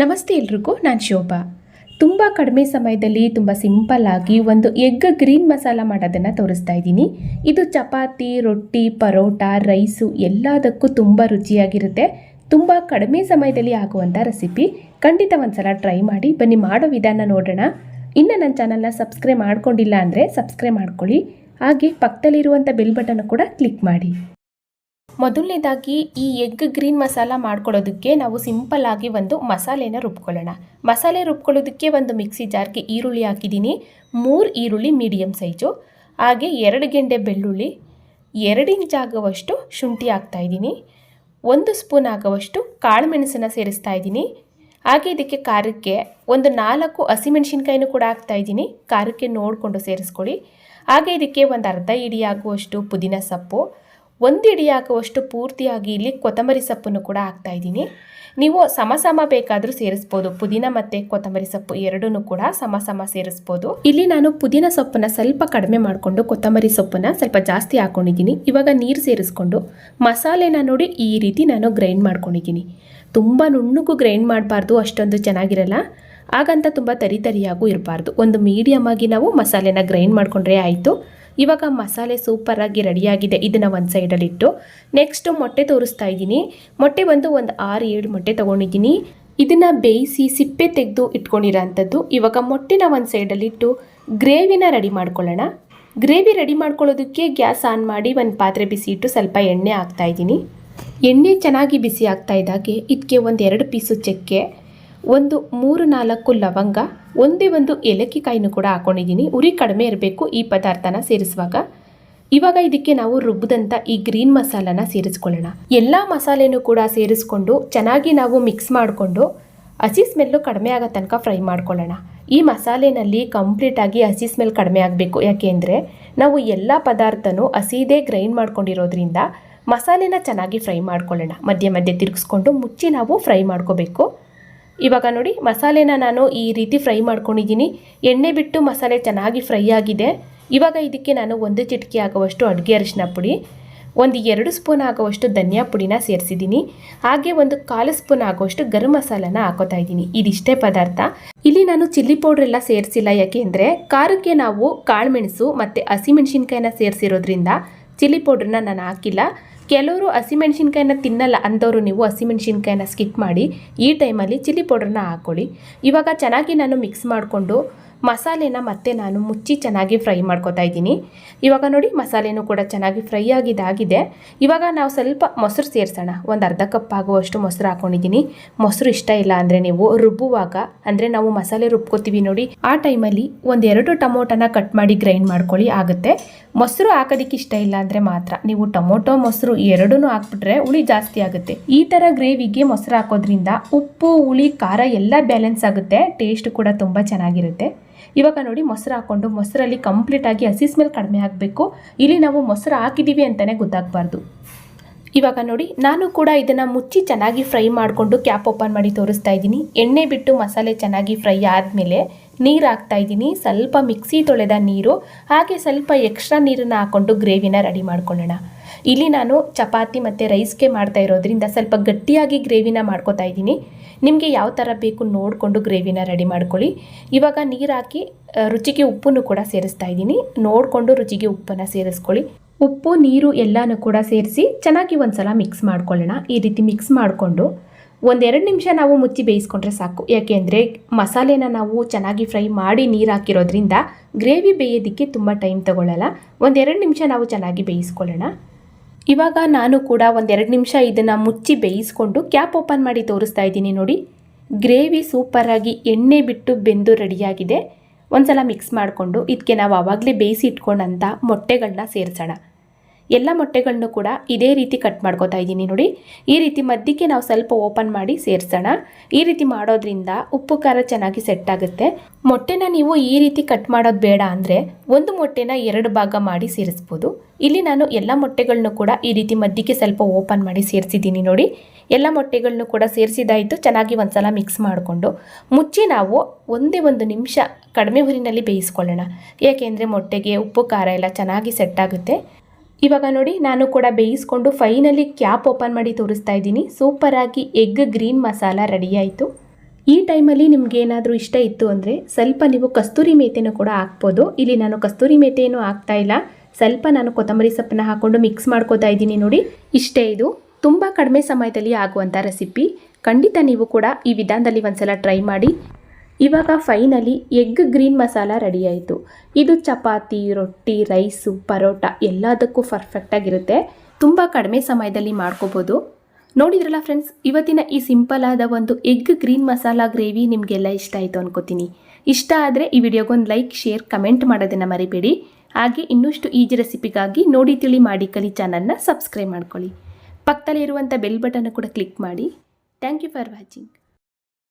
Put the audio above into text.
ನಮಸ್ತೆ ಎಲ್ರಿಗೂ, ನಾನು ಶೋಭಾ. ತುಂಬ ಕಡಿಮೆ ಸಮಯದಲ್ಲಿ ತುಂಬ ಸಿಂಪಲ್ ಆಗಿ ಒಂದು ಎಗ್ ಗ್ರೀನ್ ಮಸಾಲ ಮಾಡೋದನ್ನು ತೋರಿಸ್ತಾ ಇದ್ದೀನಿ. ಇದು ಚಪಾತಿ, ರೊಟ್ಟಿ, ಪರೋಟ, ರೈಸು ಎಲ್ಲದಕ್ಕೂ ತುಂಬ ರುಚಿಯಾಗಿರುತ್ತೆ. ತುಂಬ ಕಡಿಮೆ ಸಮಯದಲ್ಲಿ ಆಗುವಂಥ ರೆಸಿಪಿ ಖಂಡಿತ ಒಂದ್ಸಲ ಟ್ರೈ ಮಾಡಿ, ಬನ್ನಿ ಮಾಡೋ ವಿಧಾನ ನೋಡೋಣ. ಇನ್ನು ನನ್ನ ಚಾನಲ್ನ ಸಬ್ಸ್ಕ್ರೈಬ್ ಮಾಡ್ಕೊಂಡಿಲ್ಲ ಅಂದರೆ ಸಬ್ಸ್ಕ್ರೈಬ್ ಮಾಡ್ಕೊಳ್ಳಿ. ಹಾಗೆ ಪಕ್ಕದಲ್ಲಿರುವಂಥ ಬೆಲ್ ಬಟನ್ ಕೂಡ ಕ್ಲಿಕ್ ಮಾಡಿ. ಮೊದಲನೇದಾಗಿ ಈ ಎಗ್ ಗ್ರೀನ್ ಮಸಾಲ ಮಾಡ್ಕೊಳ್ಳೋದಕ್ಕೆ ನಾವು ಸಿಂಪಲ್ ಆಗಿ ಒಂದು ಮಸಾಲೆನ ರುಬ್ಕೊಳ್ಳೋಣ. ಮಸಾಲೆ ರುಬ್ಕೊಳ್ಳೋದಕ್ಕೆ ಒಂದು ಮಿಕ್ಸಿ ಜಾರ್ಗೆ ಈರುಳ್ಳಿ ಹಾಕಿದ್ದೀನಿ. ಮೂರು ಈರುಳ್ಳಿ ಮೀಡಿಯಮ್ ಸೈಜು. ಹಾಗೆ ಎರಡು ಗೆಂಡೆ ಬೆಳ್ಳುಳ್ಳಿ, ಎರಡು ಇಂಚ್ ಆಗುವಷ್ಟು ಶುಂಠಿ ಹಾಕ್ತಾ ಇದ್ದೀನಿ. ಒಂದು ಸ್ಪೂನ್ ಆಗುವಷ್ಟು ಕಾಳು ಮೆಣಸನ್ನು ಸೇರಿಸ್ತಾ ಇದ್ದೀನಿ. ಹಾಗೆ ಇದಕ್ಕೆ ಖಾರಕ್ಕೆ ಒಂದು ನಾಲ್ಕು ಹಸಿಮೆಣಸಿನ್ಕಾಯಿನೂ ಕೂಡ ಹಾಕ್ತಾ ಇದ್ದೀನಿ. ಖಾರಕ್ಕೆ ನೋಡಿಕೊಂಡು ಸೇರಿಸ್ಕೊಳ್ಳಿ. ಹಾಗೆ ಇದಕ್ಕೆ ಒಂದು ಅರ್ಧ ಇಡಿ ಆಗುವಷ್ಟು ಪುದೀನ ಸೊಪ್ಪು ಒಂದು ಇಡಿ ಹಾಕುವಷ್ಟು ಪೂರ್ತಿಯಾಗಿ ಇಲ್ಲಿ ಕೊತ್ತಂಬರಿ ಸೊಪ್ಪನ್ನು ಕೂಡ ಹಾಕ್ತಾ ಇದ್ದೀನಿ. ನೀವು ಸಮ ಸಮ ಬೇಕಾದರೂ ಸೇರಿಸ್ಬೋದು. ಪುದೀನ ಮತ್ತು ಕೊತ್ತಂಬರಿ ಸೊಪ್ಪು ಎರಡೂ ಕೂಡ ಸಮ ಸಮ ಸೇರಿಸ್ಬೋದು. ಇಲ್ಲಿ ನಾನು ಪುದೀನ ಸೊಪ್ಪನ್ನ ಸ್ವಲ್ಪ ಕಡಿಮೆ ಮಾಡಿಕೊಂಡು ಕೊತ್ತಂಬರಿ ಸೊಪ್ಪನ್ನ ಸ್ವಲ್ಪ ಜಾಸ್ತಿ ಹಾಕೊಂಡಿದ್ದೀನಿ. ಇವಾಗ ನೀರು ಸೇರಿಸ್ಕೊಂಡು ಮಸಾಲೆನ ನೋಡಿ ಈ ರೀತಿ ನಾನು ಗ್ರೈಂಡ್ ಮಾಡ್ಕೊಂಡಿದ್ದೀನಿ. ತುಂಬ ನುಣ್ಣಗೂ ಗ್ರೈಂಡ್ ಮಾಡಬಾರ್ದು, ಅಷ್ಟೊಂದು ಚೆನ್ನಾಗಿರಲ್ಲ. ಹಾಗಂತ ತುಂಬ ತರಿ ತರಿಯಾಗೂ ಇರಬಾರ್ದು. ಒಂದು ಮೀಡಿಯಮ್ ಆಗಿ ನಾವು ಮಸಾಲೆನ ಗ್ರೈಂಡ್ ಮಾಡಿಕೊಂಡ್ರೆ ಆಯಿತು. ಇವಾಗ ಮಸಾಲೆ ಸೂಪರಾಗಿ ರೆಡಿಯಾಗಿದೆ ಇದನ್ನು ಒಂದು ಸೈಡಲ್ಲಿ ಇಟ್ಟು ನೆಕ್ಸ್ಟು ಮೊಟ್ಟೆ ತೋರಿಸ್ತಾ ಇದ್ದೀನಿ. ಮೊಟ್ಟೆ ಬಂದು ಒಂದು ಆರು ಏಳು ಮೊಟ್ಟೆ ತೊಗೊಂಡಿದ್ದೀನಿ. ಇದನ್ನು ಬೇಯಿಸಿ ಸಿಪ್ಪೆ ತೆಗೆದು ಇಟ್ಕೊಂಡಿರೋಂಥದ್ದು. ಇವಾಗ ಮೊಟ್ಟೆನ ಒಂದು ಸೈಡಲ್ಲಿಟ್ಟು ಗ್ರೇವಿನ ರೆಡಿ ಮಾಡ್ಕೊಳ್ಳೋಣ. ಗ್ರೇವಿ ರೆಡಿ ಮಾಡ್ಕೊಳ್ಳೋದಕ್ಕೆ ಗ್ಯಾಸ್ ಆನ್ ಮಾಡಿ ಒಂದು ಪಾತ್ರೆ ಬಿಸಿ ಇಟ್ಟು ಸ್ವಲ್ಪ ಎಣ್ಣೆ ಹಾಕ್ತಾ ಇದ್ದೀನಿ. ಎಣ್ಣೆ ಚೆನ್ನಾಗಿ ಬಿಸಿ ಆಗ್ತಾ ಇದ್ದಾಗೆ ಇದಕ್ಕೆ ಒಂದು ಎರಡು ಪೀಸು ಚಕ್ಕೆ ಒಂದು ಮೂರು ನಾಲ್ಕು ಲವಂಗ, ಒಂದೇ ಒಂದು ಏಲಕ್ಕಿ ಕಾಯಿನೂ ಕೂಡ ಹಾಕೊಂಡಿದ್ದೀನಿ. ಉರಿ ಕಡಿಮೆ ಇರಬೇಕು ಈ ಪದಾರ್ಥನ ಸೇರಿಸುವಾಗ. ಇವಾಗ ಇದಕ್ಕೆ ನಾವು ರುಬ್ಬಿದಂಥ ಈ ಗ್ರೀನ್ ಮಸಾಲನ ಸೇರಿಸ್ಕೊಳ್ಳೋಣ. ಎಲ್ಲ ಮಸಾಲೆನೂ ಕೂಡ ಸೇರಿಸ್ಕೊಂಡು ಚೆನ್ನಾಗಿ ನಾವು ಮಿಕ್ಸ್ ಮಾಡಿಕೊಂಡು ಹಸಿ ಸ್ಮೆಲ್ಲು ಕಡಿಮೆ ಆಗೋ ತನಕ ಫ್ರೈ ಮಾಡ್ಕೊಳ್ಳೋಣ. ಈ ಮಸಾಲೆನಲ್ಲಿ ಕಂಪ್ಲೀಟಾಗಿ ಹಸಿ ಸ್ಮೆಲ್ ಕಡಿಮೆ ಆಗಬೇಕು. ಯಾಕೆಂದರೆ ನಾವು ಎಲ್ಲ ಪದಾರ್ಥನೂ ಹಸಿದೇ ಗ್ರೈಂಡ್ ಮಾಡ್ಕೊಂಡಿರೋದ್ರಿಂದ ಮಸಾಲೆನ ಚೆನ್ನಾಗಿ ಫ್ರೈ ಮಾಡ್ಕೊಳ್ಳೋಣ. ಮಧ್ಯೆ ಮಧ್ಯೆ ತಿರುಗಿಸ್ಕೊಂಡು ಮುಚ್ಚಿ ನಾವು ಫ್ರೈ ಮಾಡ್ಕೋಬೇಕು. ಇವಾಗ ನೋಡಿ ಮಸಾಲೆನ ನಾನು ಈ ರೀತಿ ಫ್ರೈ ಮಾಡ್ಕೊಂಡಿದ್ದೀನಿ. ಎಣ್ಣೆ ಬಿಟ್ಟು ಮಸಾಲೆ ಚೆನ್ನಾಗಿ ಫ್ರೈ ಆಗಿದೆ. ಇವಾಗ ಇದಕ್ಕೆ ನಾನು ಒಂದು ಚಿಟಕಿ ಆಗುವಷ್ಟು ಅಡುಗೆ ಅರಿಶಿನ ಪುಡಿ, ಒಂದು ಎರಡು ಸ್ಪೂನ್ ಆಗುವಷ್ಟು ಧನಿಯಾ ಪುಡಿನ ಸೇರಿಸಿದ್ದೀನಿ. ಹಾಗೆ ಒಂದು ಕಾಲು ಸ್ಪೂನ್ ಆಗುವಷ್ಟು ಗರಂ ಮಸಾಲನ ಹಾಕೋತಾ ಇದ್ದೀನಿ. ಇದಿಷ್ಟೇ ಪದಾರ್ಥ. ಇಲ್ಲಿ ನಾನು ಚಿಲ್ಲಿ ಪೌಡರ್ ಎಲ್ಲ ಸೇರಿಸಿಲ್ಲ. ಯಾಕೆಂದರೆ ಖಾರಕ್ಕೆ ನಾವು ಕಾಳುಮೆಣಸು ಮತ್ತು ಹಸಿಮೆಣಸಿನ್ಕಾಯಿನ ಸೇರಿಸಿರೋದ್ರಿಂದ ಚಿಲ್ಲಿ ಪೌಡ್ರನ್ನ ನಾನು ಹಾಕಿಲ್ಲ. ಕೆಲವರು ಹಸಿಮೆಣ್ಸಿನ್ಕಾಯಿನ ತಿನ್ನಲ್ಲ ಅಂಥವ್ರು ನೀವು ಹಸಿಮೆಣ್ಸಿನ್ಕಾಯಿನ ಸ್ಕಿಪ್ ಮಾಡಿ ಈ ಟೈಮಲ್ಲಿ ಚಿಲ್ಲಿ ಪೌಡ್ರನ್ನ ಹಾಕ್ಕೊಳ್ಳಿ ಇವಾಗ ಚೆನ್ನಾಗಿ ನಾನು ಮಿಕ್ಸ್ ಮಾಡಿಕೊಂಡು ಮಸಾಲೆನ ಮತ್ತೆ ನಾನು ಮುಚ್ಚಿ ಚೆನ್ನಾಗಿ ಫ್ರೈ ಮಾಡ್ಕೊತಾ ಇದ್ದೀನಿ. ಇವಾಗ ನೋಡಿ ಮಸಾಲೆನೂ ಕೂಡ ಚೆನ್ನಾಗಿ ಫ್ರೈ ಆಗಿದಾಗಿದೆ ಇವಾಗ ನಾವು ಸ್ವಲ್ಪ ಮೊಸರು ಸೇರಿಸೋಣ. ಒಂದು ಅರ್ಧ ಕಪ್ ಆಗುವಷ್ಟು ಮೊಸರು ಹಾಕೊಂಡಿದ್ದೀನಿ. ಮೊಸರು ಇಷ್ಟ ಇಲ್ಲ ಅಂದರೆ ನೀವು ರುಬ್ಬುವಾಗ, ಅಂದರೆ ನಾವು ಮಸಾಲೆ ರುಬ್ಕೋತೀವಿ ನೋಡಿ, ಆ ಟೈಮಲ್ಲಿ ಒಂದೆರಡು ಟೊಮೊಟೊನ ಕಟ್ ಮಾಡಿ ಗ್ರೈಂಡ್ ಮಾಡ್ಕೊಳ್ಳಿ, ಆಗುತ್ತೆ. ಮೊಸರು ಹಾಕೋದಕ್ಕೆ ಇಷ್ಟ ಇಲ್ಲ ಅಂದರೆ ಮಾತ್ರ. ನೀವು ಟೊಮೊಟೊ, ಮೊಸರು ಎರಡೂ ಹಾಕ್ಬಿಟ್ರೆ ಹುಳಿ ಜಾಸ್ತಿ ಆಗುತ್ತೆ. ಈ ಥರ ಗ್ರೇವಿಗೆ ಮೊಸರು ಹಾಕೋದ್ರಿಂದ ಉಪ್ಪು, ಹುಳಿ, ಖಾರ ಎಲ್ಲ ಬ್ಯಾಲೆನ್ಸ್ ಆಗುತ್ತೆ. ಟೇಸ್ಟ್ ಕೂಡ ತುಂಬ ಚೆನ್ನಾಗಿರುತ್ತೆ. ಇವಾಗ ನೋಡಿ ಮೊಸರು ಹಾಕ್ಕೊಂಡು ಮೊಸರಲ್ಲಿ ಕಂಪ್ಲೀಟಾಗಿ ಹಸಿ ಸ್ಮೆಲ್ ಕಡಿಮೆ ಆಗಬೇಕು. ಇಲ್ಲಿ ನಾವು ಮೊಸರು ಹಾಕಿದ್ದೀವಿ ಅಂತಲೇ ಗೊತ್ತಾಗಬಾರ್ದು. ಇವಾಗ ನೋಡಿ, ನಾನು ಕೂಡ ಇದನ್ನು ಮುಚ್ಚಿ ಚೆನ್ನಾಗಿ ಫ್ರೈ ಮಾಡಿಕೊಂಡು ಕ್ಯಾಪ್ ಓಪನ್ ಮಾಡಿ ತೋರಿಸ್ತಾ ಇದ್ದೀನಿ. ಎಣ್ಣೆ ಬಿಟ್ಟು ಮಸಾಲೆ ಚೆನ್ನಾಗಿ ಫ್ರೈ ಆದಮೇಲೆ ನೀರು ಹಾಕ್ತಾ ಇದ್ದೀನಿ. ಸ್ವಲ್ಪ ಮಿಕ್ಸಿ ತೊಳೆದ ನೀರು, ಹಾಗೆ ಸ್ವಲ್ಪ ಎಕ್ಸ್ಟ್ರಾ ನೀರನ್ನು ಹಾಕ್ಕೊಂಡು ಗ್ರೇವಿನ ರೆಡಿ ಮಾಡ್ಕೊಳ್ಳೋಣ. ಇಲ್ಲಿ ನಾನು ಚಪಾತಿ ಮತ್ತು ರೈಸ್ಗೆ ಮಾಡ್ತಾ ಇರೋದ್ರಿಂದ ಸ್ವಲ್ಪ ಗಟ್ಟಿಯಾಗಿ ಗ್ರೇವಿನ ಮಾಡ್ಕೋತಾ ಇದ್ದೀನಿ. ನಿಮಗೆ ಯಾವ ಥರ ಬೇಕು ನೋಡಿಕೊಂಡು ಗ್ರೇವಿನ ರೆಡಿ ಮಾಡ್ಕೊಳ್ಳಿ. ಇವಾಗ ನೀರು ಹಾಕಿ ರುಚಿಗೆ ಉಪ್ಪನ್ನು ಕೂಡ ಸೇರಿಸ್ತಾ ಇದ್ದೀನಿ. ನೋಡಿಕೊಂಡು ರುಚಿಗೆ ಉಪ್ಪನ್ನು ಸೇರಿಸ್ಕೊಳ್ಳಿ. ಉಪ್ಪು, ನೀರು ಎಲ್ಲನೂ ಕೂಡ ಸೇರಿಸಿ ಚೆನ್ನಾಗಿ ಒಂದ್ಸಲ ಮಿಕ್ಸ್ ಮಾಡ್ಕೊಳ್ಳೋಣ. ಈ ರೀತಿ ಮಿಕ್ಸ್ ಮಾಡಿಕೊಂಡು ಒಂದೆರಡು ನಿಮಿಷ ನಾವು ಮುಚ್ಚಿ ಬೇಯಿಸ್ಕೊಂಡ್ರೆ ಸಾಕು. ಯಾಕೆಂದರೆ ಮಸಾಲೆನ ನಾವು ಚೆನ್ನಾಗಿ ಫ್ರೈ ಮಾಡಿ ನೀರು ಹಾಕಿರೋದ್ರಿಂದ ಗ್ರೇವಿ ಬೇಯೋದಕ್ಕೆ ತುಂಬ ಟೈಮ್ ತಗೊಳ್ಳಲ್ಲ ಒಂದೆರಡು ನಿಮಿಷ ನಾವು ಚೆನ್ನಾಗಿ ಬೇಯಿಸ್ಕೊಳ್ಳೋಣ. ಇವಾಗ ನಾನು ಕೂಡ ಒಂದೆರಡು ನಿಮಿಷ ಇದನ್ನು ಮುಚ್ಚಿ ಬೇಯಿಸ್ಕೊಂಡು ಕ್ಯಾಪ್ ಓಪನ್ ಮಾಡಿ ತೋರಿಸ್ತಾ ಇದ್ದೀನಿ ನೋಡಿ. ಗ್ರೇವಿ ಸೂಪರಾಗಿ ಎಣ್ಣೆ ಬಿಟ್ಟು ಬೆಂದು ರೆಡಿಯಾಗಿದೆ. ಒಂದು ಸಲ ಮಿಕ್ಸ್ ಮಾಡಿಕೊಂಡು ಇದಕ್ಕೆ ನಾವು ಆವಾಗಲೇ ಬೇಯಿಸಿ ಇಟ್ಕೊಂಡಂಥ ಮೊಟ್ಟೆಗಳನ್ನ ಸೇರಿಸೋಣ. ಎಲ್ಲ ಮೊಟ್ಟೆಗಳನ್ನು ಕೂಡ ಇದೇ ರೀತಿ ಕಟ್ ಮಾಡ್ಕೋತಾ ಇದ್ದೀನಿ ನೋಡಿ. ಈ ರೀತಿ ಮಧ್ಯಕ್ಕೆ ನಾವು ಸ್ವಲ್ಪ ಓಪನ್ ಮಾಡಿ ಸೇರಿಸೋಣ. ಈ ರೀತಿ ಮಾಡೋದ್ರಿಂದ ಉಪ್ಪು, ಖಾರ ಚೆನ್ನಾಗಿ ಸೆಟ್ ಆಗುತ್ತೆ. ಮೊಟ್ಟೆನ ನೀವು ಈ ರೀತಿ ಕಟ್ ಮಾಡೋದು ಬೇಡ ಅಂದರೆ ಒಂದು ಮೊಟ್ಟೆನ ಎರಡು ಭಾಗ ಮಾಡಿ ಸೇರಿಸ್ಬೋದು. ಇಲ್ಲಿ ನಾನು ಎಲ್ಲ ಮೊಟ್ಟೆಗಳನ್ನು ಕೂಡ ಈ ರೀತಿ ಮಧ್ಯಕ್ಕೆ ಸ್ವಲ್ಪ ಓಪನ್ ಮಾಡಿ ಸೇರಿಸಿದ್ದೀನಿ ನೋಡಿ. ಎಲ್ಲ ಮೊಟ್ಟೆಗಳನ್ನು ಕೂಡ ಸೇರಿಸಿದಾಯಿತು, ಚೆನ್ನಾಗಿ ಒಂದ್ಸಲ ಮಿಕ್ಸ್ ಮಾಡಿಕೊಂಡು. ಮುಚ್ಚಿ ನಾವು ಒಂದೇ ಒಂದು ನಿಮಿಷ ಕಡಿಮೆ ಹುರಿನಲ್ಲಿ ಬೇಯಿಸ್ಕೊಳ್ಳೋಣ. ಏಕೆಂದರೆ ಮೊಟ್ಟೆಗೆ ಉಪ್ಪು, ಖಾರ ಎಲ್ಲ ಚೆನ್ನಾಗಿ ಸೆಟ್ ಆಗುತ್ತೆ. ಇವಾಗ ನೋಡಿ, ನಾನು ಕೂಡ ಬೇಯಿಸ್ಕೊಂಡು ಫೈನಲಿ ಕ್ಯಾಪ್ ಓಪನ್ ಮಾಡಿ ತೋರಿಸ್ತಾ ಇದ್ದೀನಿ. ಸೂಪರಾಗಿ ಎಗ್ ಗ್ರೀನ್ ಮಸಾಲ ರೆಡಿ ಆಯಿತು. ಈ ಟೈಮಲ್ಲಿ ನಿಮ್ಗೆ ಏನಾದರೂ ಇಷ್ಟ ಇತ್ತು ಅಂದರೆ ಸ್ವಲ್ಪ ನೀವು ಕಸ್ತೂರಿ ಮೇತೆನೂ ಕೂಡ ಹಾಕ್ಬೋದು. ಇಲ್ಲಿ ನಾನು ಕಸ್ತೂರಿ ಮೇತೆಯನ್ನು ಹಾಕ್ತಾ ಇಲ್ಲ. ಸ್ವಲ್ಪ ನಾನು ಕೊತ್ತಂಬರಿ ಸೊಪ್ಪನ್ನ ಹಾಕ್ಕೊಂಡು ಮಿಕ್ಸ್ ಮಾಡ್ಕೋತಾ ಇದ್ದೀನಿ ನೋಡಿ. ಇಷ್ಟೇ ಇದು. ತುಂಬ ಕಡಿಮೆ ಸಮಯದಲ್ಲಿ ಆಗುವಂಥ ರೆಸಿಪಿ ಖಂಡಿತ ನೀವು ಕೂಡ ಈ ವಿಧಾನದಲ್ಲಿ ಒಂದ್ಸಲ ಟ್ರೈ ಮಾಡಿ. ಇವಾಗ finally egg green masala ready ಆಯಿತು. ಇದು ಚಪಾತಿ, ರೊಟ್ಟಿ ರೈಸು ಪರೋಟ ಎಲ್ಲದಕ್ಕೂ ಪರ್ಫೆಕ್ಟಾಗಿರುತ್ತೆ ತುಂಬ ಕಡಿಮೆ ಸಮಯದಲ್ಲಿ ಮಾಡ್ಕೋಬೋದು. ನೋಡಿದ್ರಲ್ಲ ಫ್ರೆಂಡ್ಸ್ ಇವತ್ತಿನ ಈ ಸಿಂಪಲ್ ಆದ ಒಂದು ಎಗ್ ಗ್ರೀನ್ ಮಸಾಲ ಗ್ರೇವಿ ನಿಮಗೆಲ್ಲ ಇಷ್ಟ ಆಯಿತು ಅನ್ಕೋತೀನಿ. ಇಷ್ಟ ಆದರೆ ಈ ವಿಡಿಯೋಗೊಂದು ಲೈಕ್ ಶೇರ್ ಕಮೆಂಟ್ ಮಾಡೋದನ್ನು ಮರಿಬೇಡಿ. ಹಾಗೆ ಇನ್ನಷ್ಟು ಈಜಿ ರೆಸಿಪಿಗಾಗಿ ನೋಡಿ ತಿಳಿ ಮಾಡಿ ಕಲಿ ಚಾನಲ್ನ ಸಬ್ಸ್ಕ್ರೈಬ್ ಮಾಡ್ಕೊಳ್ಳಿ. ಪಕ್ಕದಲ್ಲಿರುವಂಥ ಬೆಲ್ ಬಟನ್ ಕೂಡ ಕ್ಲಿಕ್ ಮಾಡಿ. Thank you for watching